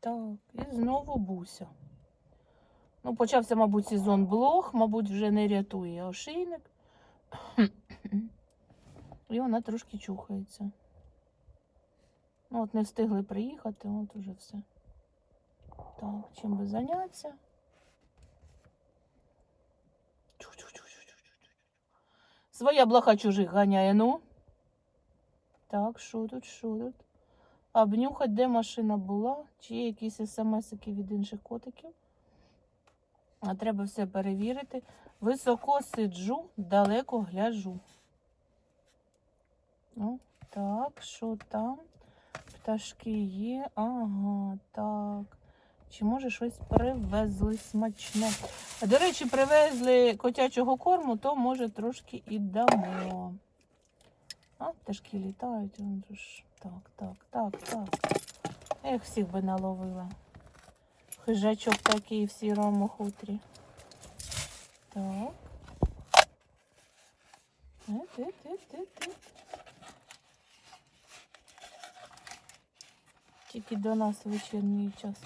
Так, і знову буся. Ну, почався, мабуть, сезон блох, мабуть, вже не рятує ошейник. І вона трошки чухається. Ну, от не встигли приїхати, от уже все. Так, чим би зайнятися? Своя блоха чужих ганяє, ну. Так, що тут, що тут? Обнюхать, де машина була, чи є якісь смс-ики від інших котиків. А треба все перевірити. Високо сиджу, далеко гляжу. Ну, так, що там? Пташки є. Ага, так. Чи може щось привезли смачне? До речі, привезли котячого корму, то може трошки і дамо. А, пташки літають. вон же ж. Так, так, так, так. Ех, всіх би наловила. Хижачок такий в сірому хутрі. Так. Е. Тільки до нас вечірній час.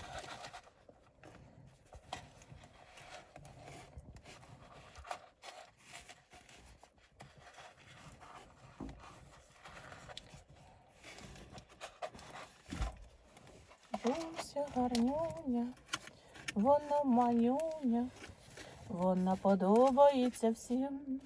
Буся гарнюня, вона манюня, вона подобається всім.